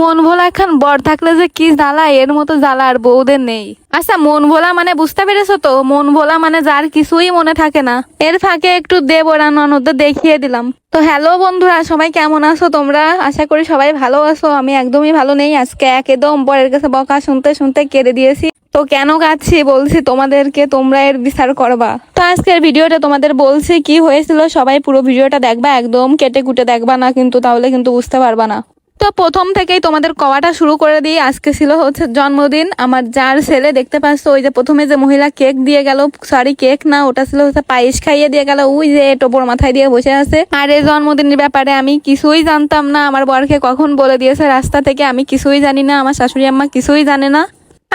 মন ভোলা এখন বর থাকলে যে কি জ্বালা, এর মতো জ্বালা আর বউদের নেই। আচ্ছা মন ভোলা মানে বুঝতে পেরেছ তো? মন ভোলা মানে যার কিছুই মনে থাকে না। এর ফাঁকে একটু দেব ওরা ননদদের দেখিয়ে দিলাম। তো হ্যালো বন্ধুরা, সবাই কেমন আছো তোমরা? আশা করি সবাই ভালো আছো। আমি একদমই ভালো নেই। আজকে একদম বরের কাছে বকা শুনতে শুনতে কেঁদে দিয়েছি। তো কেন কাচ্ছি বলছি তোমাদেরকে, তোমরা এর বিচার করবা। তো আজকের ভিডিওটা তোমাদের বলছি কি হয়েছিল, সবাই পুরো ভিডিওটা দেখবা। একদম কেটে কুটে দেখবা না, কিন্তু তাহলে কিন্তু বুঝতে পারবা না। তো প্রথম থেকেই তোমাদের কওয়াটা শুরু করে দিই। আজকে ছিল হচ্ছে জন্মদিন। আমার যার ছেলে দেখতে পাচ্ছ, ওই যে প্রথমে যে মহিলা কেক দিয়ে গেল সরি কেক না, ওটা ছিল হচ্ছে পায়েস খাইয়ে দিয়ে গেল, ওই যে টোপর মাথায় দিয়ে বসে আছে। আর এই জন্মদিনের ব্যাপারে আমি কিছুই জানতাম না। আমার বরকে কখন বলে দিয়েছে, রাস্তা থেকে আমি কিছুই জানি না, আমার শাশুড়ি আম্মা কিছুই জানে না।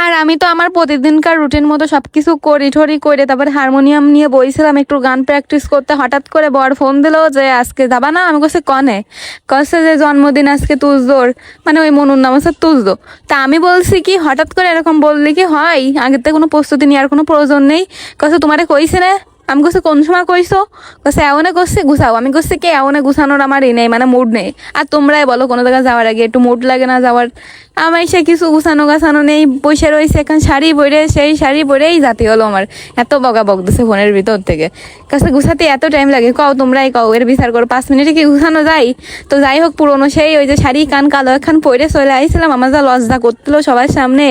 আর আমি তো আমার প্রতিদিনকার রুটিন মতো সব কিছু করি, ঠরি করে। তারপরে হারমোনিয়াম নিয়ে বইছিলাম, একটু গান প্র্যাকটিস করতে। হঠাৎ করে বর ফোন দিলো যে, আজকে যাবা না? আমি কাছে কনে? কছে যে, জন্মদিন আজকে তুজদোর মানে ওই মনুর নাম আছে তুজদো তা আমি বলছি কি, হঠাৎ করে এরকম বললি কি, হয় আগের থেকে কোনো প্রস্তুতি নেওয়ার কোনো প্রয়োজন নেই। কছে তোমারে কইছে না। আমি কইছি, কোন সময় কইছো? কইছে, এমনে করছে গুছাও। আমি কইছি, কে? এমনে গুছানোর আমার ই নেই মানে মুড নেই। আর তোমরাই বলো, কোনো জায়গায় যাওয়ার আগে একটু মুড লাগে না যাওয়ার? আমার সে কিছু গুছানো গাছানো নেই, বসে রয়েছে এখন শাড়ি পরে, সেই শাড়ি পরেই জাতি হলো আমার। এত বক দিছে ফোনের ভিতর থেকে। কাছে গুছাতে এত টাইম লাগে, কও তোমরাই কও, এর বিচার করো, পাঁচ মিনিটে কি গুছানো যায়? তো যাই হোক, পুরোনো সেই ওই যে শাড়ি কান কালো এখন পরে চলে আইছিলাম, আমার যা লজ্জা করছিল সবার সামনে।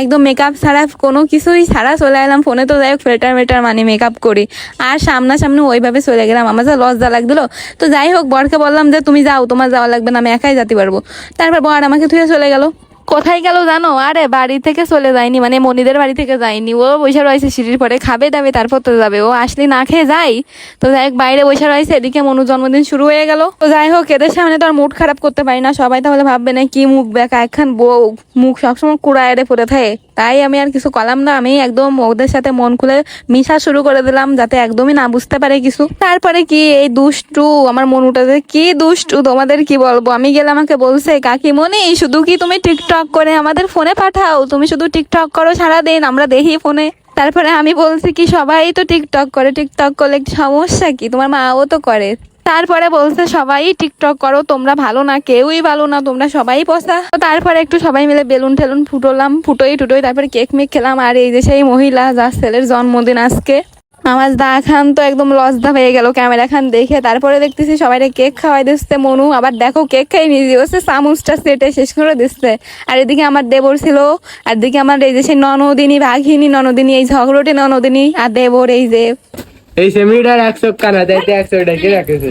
একদম মেকআপ ছাড়া কোনো কিছুই ছাড়া চলে এলাম ফোনে তো যাই হোক ফিল্টার মেটার মানে মেকআপ করি। আর সামনা সামনাসামনি ওইভাবে চলে গেলাম, আমার যা লজ্জা লাগছিল। তো যাই হোক, বরকে বললাম যে, তুমি যাও, তোমার যাওয়া লাগবে না, আমি একাই যেতে পারব। তারপর বর আমাকে থুয়ে চলে গেল। কোথায় গেল জানো? আরে বাড়ি থেকে চলে যায়নি মানে মনিদের বাড়ি থেকে যায়নি। ও বসে রয়েছে সিঁড়ির পরে, খাবে দাবে, তারপর তো যাবে। ও আসলে না খেয়ে যাই তো যাই হোক, বাইরে বসে রয়েছে, এদিকে মনু জন্মদিন শুরু হয়ে গেল। তো যাই হোক, এদের সামনে তো আর মুড খারাপ করতে পারি না। সবাই তাহলে ভাববে না, কি মুখ বেকা, একখান বউ। মুখ সবসময় কুড়া এড়ে পড়ে থাকে। তাই আমি আর কিছু কলাম না। আমি একদম ওদের সাথে মন খুলে মিশা শুরু করে দিলাম, যাতে একদমই না বুঝতে পারে কিছু। তারপরে কি, এই দুষ্টু, আমার মনুটাতে কি দুষ্টু, তোমাদের কি বলব? আমি গেলে আমাকে বলছে, কাকিমণি, শুধু কি তুমি টিকটক করে আমাদের ফোনে পাঠাও। তুমি শুধু টিকটক করো সারাদিন, আমরা দেখি ফোনে। তারপরে আমি বলছি কি, সবাই তো টিকটক করে। টিকটক করলে সমস্যা কি? তোমার মাও তো করে। তারপরে বলছে, সবাই টিকটক করো, তোমরা ভালো না, কেউই ভালো না, তোমরা সবাই পচা তো তারপরে একটু সবাই মিলে বেলুন টেলুন ফুটোলাম, ফুটোই টুটোই, তারপরে কেক মেক খেলাম। আর এই যে সেই মহিলা, যার ছেলের জন্মদিন আজকে। আমার দা খান তো একদম লজ্জা হয়ে গেল ক্যামেরা খান দেখে। তারপরে দেখতেছি সবাই কেক খাওয়াই দিচ্ছে মনু। আবার দেখো কেক খাই নিজে হচ্ছে চামুচটা সেটে শেষ করে দিচ্ছে। আর এদিকে আমার দেবর ছিল, আর এদিকে আমার এই যে সেই ননদিনী, ভাগিনী ননদিনী, এই ঝগড়টে ননদিনী আর দেবর এই যে এই সেমিটার একশো কানা দেয় একশো টাকা রাখেছে?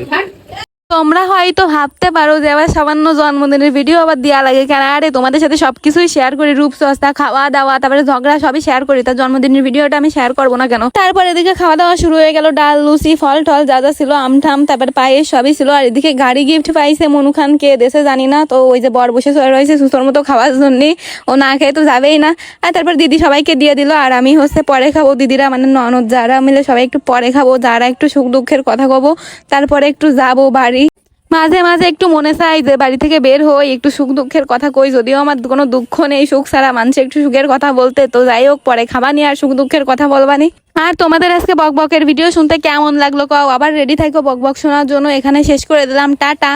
তোমরা হয়তো ভাবতে পারো যে আবার সামান্য জন্মদিনের ভিডিও আবার দেওয়া লাগে কেন? আরে, তোমাদের সাথে সব কিছুই শেয়ার করি রূপ সস্তা খাওয়া দাওয়া তারপরে ঝগড়া সবই শেয়ার করি। তার জন্মদিনের ভিডিওটা আমি শেয়ার করব না কেন? তারপর এদিকে খাওয়া দাওয়া শুরু হয়ে গেল, ডাল, লুচি, ফল, টল যা যা ছিল আমঠাম তারপর পায়েস সবই ছিল। আর এদিকে গাড়ি গিফট পাইছে মনু খান, কে দেশে জানি না। তো ওই যে বর বসে রয়েছে সুতোর মতো খাওয়ার জন্যই ও না খেয়ে তো যাবেই না। আর তারপর দিদি সবাইকে দিয়ে দিল, আর আমি হচ্ছে পরে খাব। দিদিরা মানে ননদ যারা মিলে সবাই একটু পরে খাব, যারা একটু সুখ দুঃখের কথা কবো তারপরে একটু যাব বাড়ি। মাঝে মাঝে একটু মনে চাই যে বাড়ি থেকে বের হই, একটু সুখ দুঃখের কথা কই। যদিও আমার কোনো দুঃখ নেই, সুখ ছাড়া মানুষ একটু সুখের কথা বলতে। তো যাই হোক, পরে খাবা নিয়ে আর সুখ দুঃখের কথা বলবানি আর তোমাদের আজকে বক বকের ভিডিও শুনতে কেমন লাগল কও? আবার রেডি থাকো বক বক শোনার জন্য। এখানে শেষ করে দিলাম। টাটা।